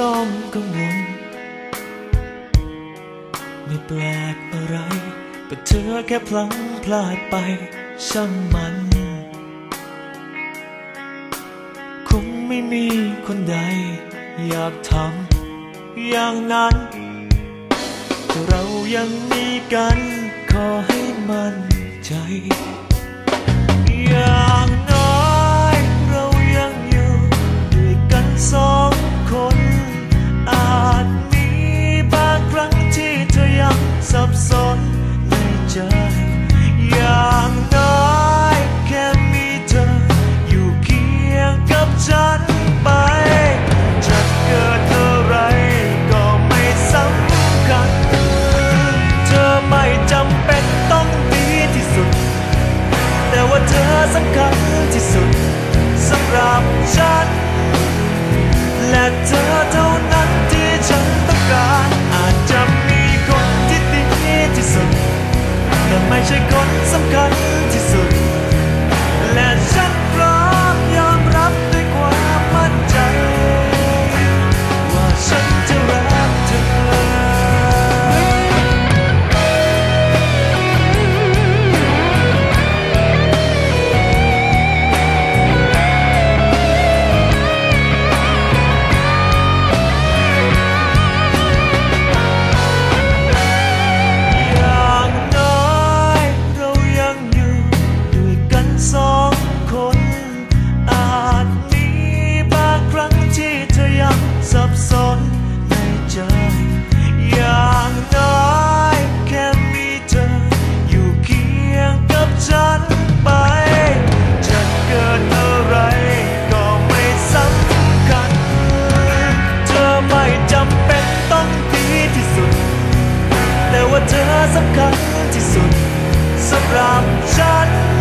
ต้องกังวล ไม่แปลกอะไร ก็เธอแค่พลั้งพลาดไปช่างมัน คงไม่มีคนใด อยากทำอย่างนั้นแต่เรายังมีกัน ขอให้มั่นใจ อย่าง อสำคัญที่สุดสำหรับฉันและเธอ เธอสำคัญที่สุดสำหรับฉัน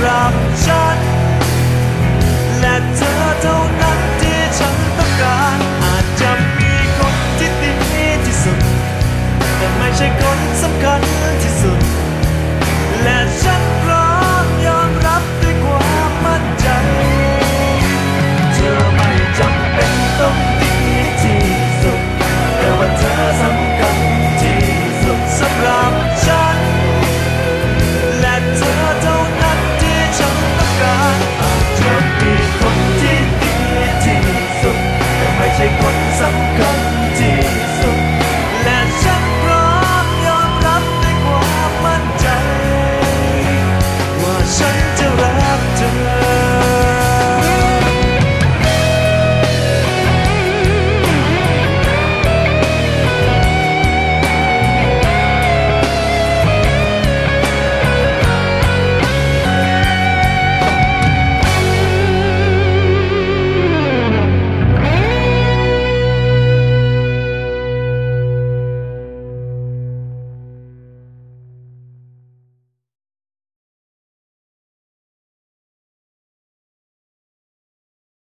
Robinson.